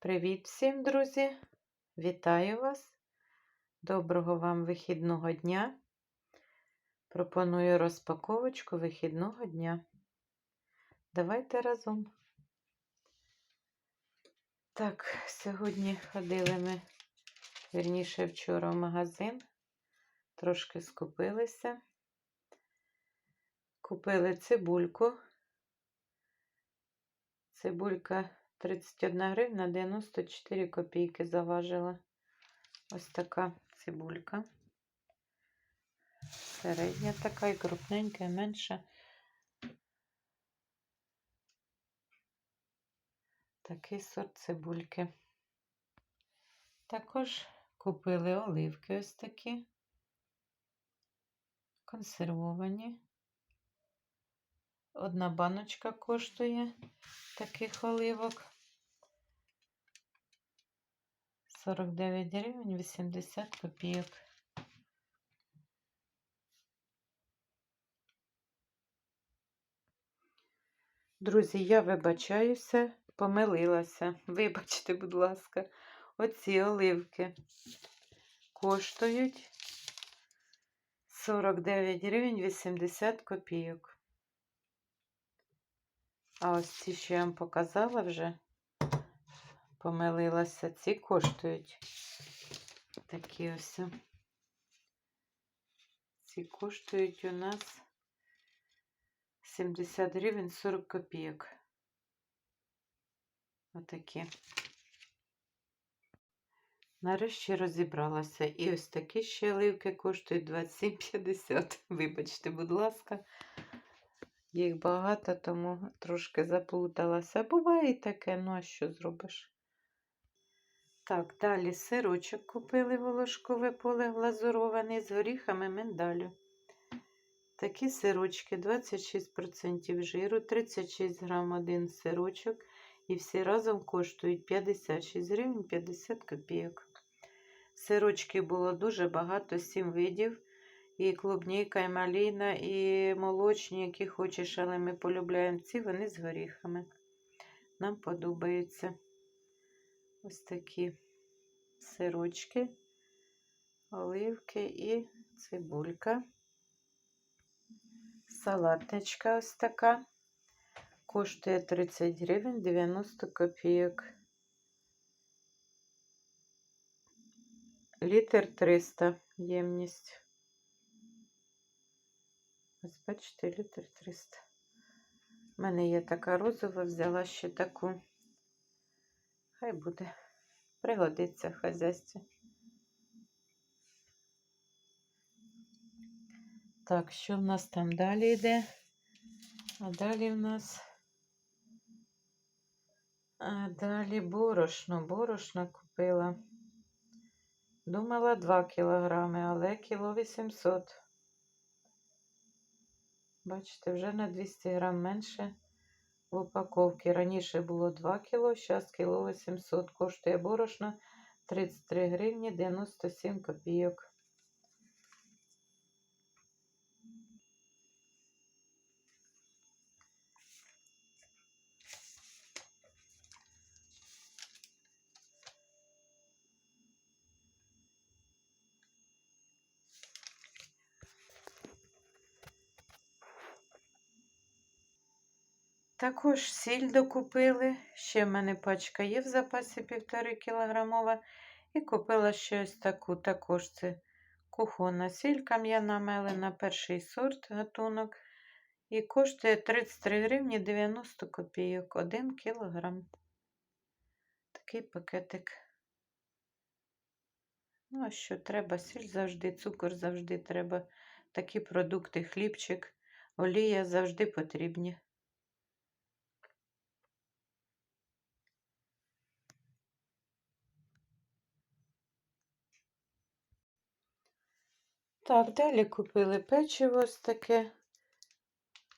Привіт всім, друзі! Вітаю вас! Доброго вам вихідного дня! Пропоную розпаковочку вихідного дня. Давайте разом. Так, сьогодні ходили ми, вірніше, вчора в магазин, трошки скупилися. Купили цибульку. Цибулька 31 гривна 94 копійки заважила. Ось така цибулька. Середня така і крупненька, і менша. Такий сорт цибульки. Також купили оливки ось такі. Консервовані. Одна баночка коштує таких оливок. 49 гривень 80 копійок. Друзі, я вибачаюся, помилилася. Вибачте, будь ласка, оці оливки коштують 49 гривень 80 копійок. А ось ці, що я вам показала вже, помилилася, ці коштують такі ось. Ці коштують у нас 70 гривень 40 копійок. Отакі. Нарешті розібралася. І ось такі ще оливки коштують 27,50. Вибачте, будь ласка. Їх багато, тому трошки заплуталася. Буває і таке, ну а що зробиш? Так, далі сирочок купили волошкове поле глазурований з горіхами миндалю. Такі сирочки 26% жиру, 36 грам один сирочок. І всі разом коштують 56 гривень 50 копійок. Сирочки було дуже багато, 7 видів. І клубніка, і маліна, і молочні, які хочеш, але ми полюбляємо ці, вони з горіхами. Нам подобаються ось такі сирочки, оливки і цибулька. Салатничка ось така. Коштує 30 гривень 90 копійок. Літр 300 ємність. Ось бачите, літр 300. У мене є така розова, взяла ще таку. Хай буде. Пригодиться в хазяйстві. Так, що в нас там далі йде? А далі в нас. А далі борошно. Борошно купила. Думала 2 кілограми, але кіло 800. Бачите, вже на 200 грам менше в упаковці. Раніше було 2 кіло, зараз кіло 800. Коштує борошно 33 гривні 97 копійок. Також сіль докупили. Ще в мене пачка є в запасі півтори кілограмова. І купила ще ось таку. Також це кухонна сіль кам'яна мелена, перший сорт гатунок. І коштує 33 гривні 90 копійок. 1 кілограм. Такий пакетик. Ну, а що треба? Сіль завжди, цукор завжди треба. Такі продукти, хлібчик, олія завжди потрібні. Так, далі купили печиво ось таке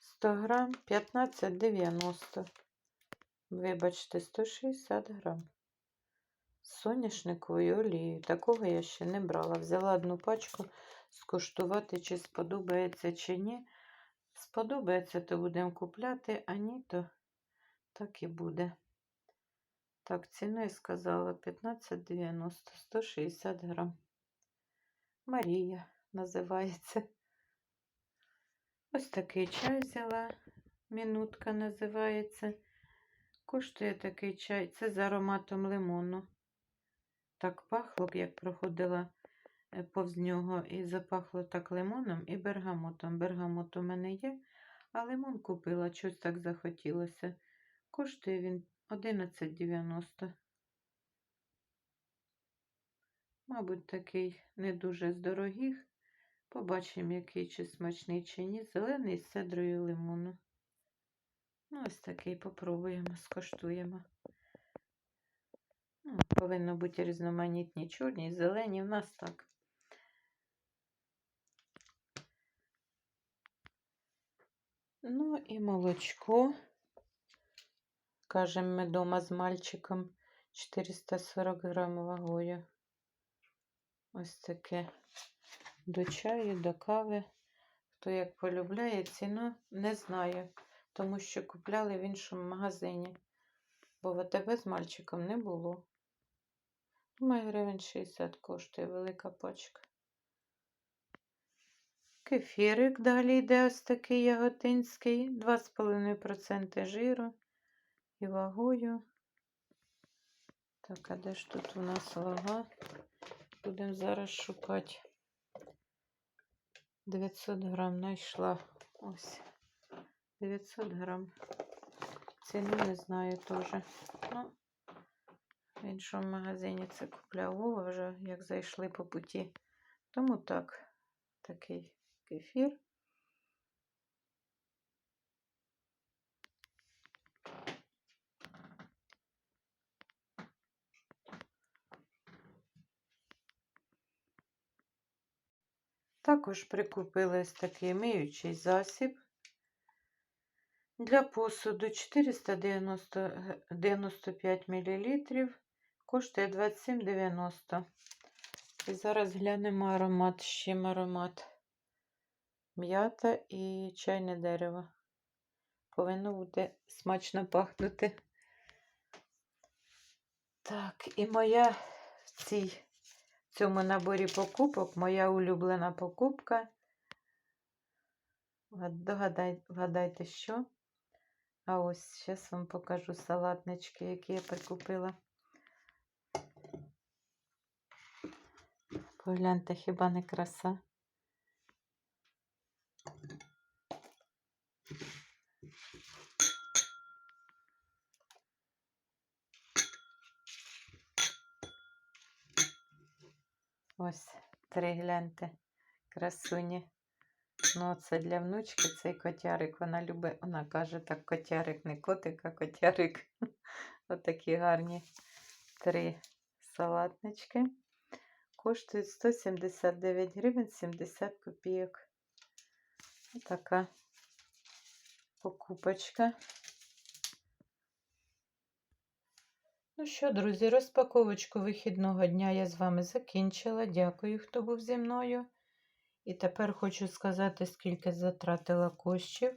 100 грам 15,90. Вибачте, 160 грам. З соняшниковою олією. Такого я ще не брала. Взяла одну пачку скуштувати, чи сподобається, чи ні. Сподобається, то будемо купляти, а ні, то так і буде. Так, ціну я сказала 15,90, 160 грам. Марія називається. Ось такий чай взяла. Мінутка називається. Коштує такий чай. Це з ароматом лимону. Так пахло, як проходила е, повз нього, і запахло так лимоном і бергамотом. Бергамот у мене є, а лимон купила, щось так захотілося. Коштує він 11,90. Мабуть, такий не дуже з дорогих. Побачимо, який чи смачний, чи ні. Зелений з цедрою лимону. Ну, ось такий попробуємо, скоштуємо. Ну, повинно бути різноманітні чорні зелені. В нас так. Ну і молочко. Кажемо, ми вдома з мальчиком 440 грам вагою. Ось таке до чаю, до кави. Хто як полюбляє, ціну не знаю, тому що купляли в іншому магазині, бо в АТБ з мальчиком не було. Думаю, гривень 60 коштує велика пачка. Кефірик далі йде ось такий яготинський, 2,5% жиру і вагою. Так, а де ж тут у нас вага? Будемо зараз шукати. 900 грам знайшла. Ось. 900 грам. Ціну не знаю теж. Ну, в іншому магазині це купляв Вова вже, як зайшли по путі. Тому так, такий кефір. Також прикупили ось такий миючий засіб для посуду 495 мл, коштує 27,90. І зараз глянемо аромат, з чим аромат. М'ята і чайне дерево. Повинно бути смачно пахнути. Так, і моя в цій в цьому наборі покупок моя улюблена покупка. Догадайте, вгадайте, що. А ось зараз вам покажу салатнички, які я прикупила. Погляньте, хіба не краса? Ось три гляньте, красуні. Ну, це для внучки цей котярик. Вона любить, вона каже, так котярик, не котик, а котярик. Отакі гарні три салатнички. Коштують 179 гривень 70 копійок. Така покупочка. Ну що, друзі, розпаковочку вихідного дня я з вами закінчила. Дякую, хто був зі мною. І тепер хочу сказати, скільки затратила коштів.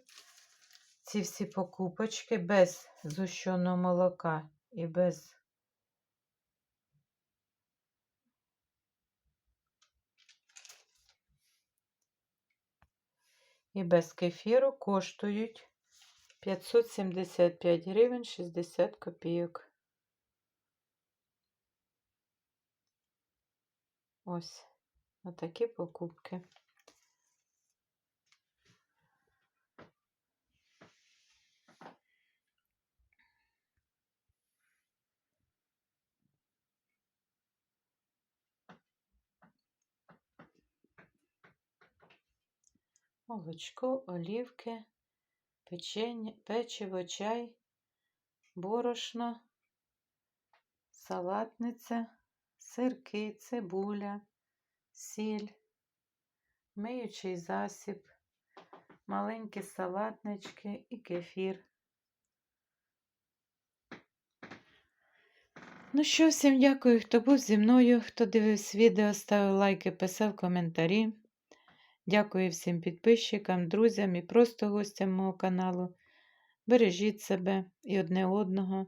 Ці всі покупочки без зущеного молока і без і без кефіру коштують 575 гривень 60 копійок. Ось отакі покупки. Молочко, олівки, печення, печиво, чай, борошно, салатниця, сирки, цибуля, сіль, миючий засіб, маленькі салатнички і кефір. Ну що, всім дякую, хто був зі мною, хто дивився відео, ставив лайки, писав коментарі. Дякую всім підписчикам, друзям і просто гостям мого каналу. Бережіть себе і одне одного.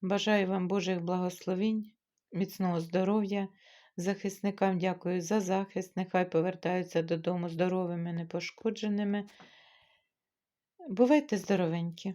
Бажаю вам Божих благословінь, міцного здоров'я. Захисникам дякую за захист. Нехай повертаються додому здоровими, непошкодженими. Бувайте здоровенькі!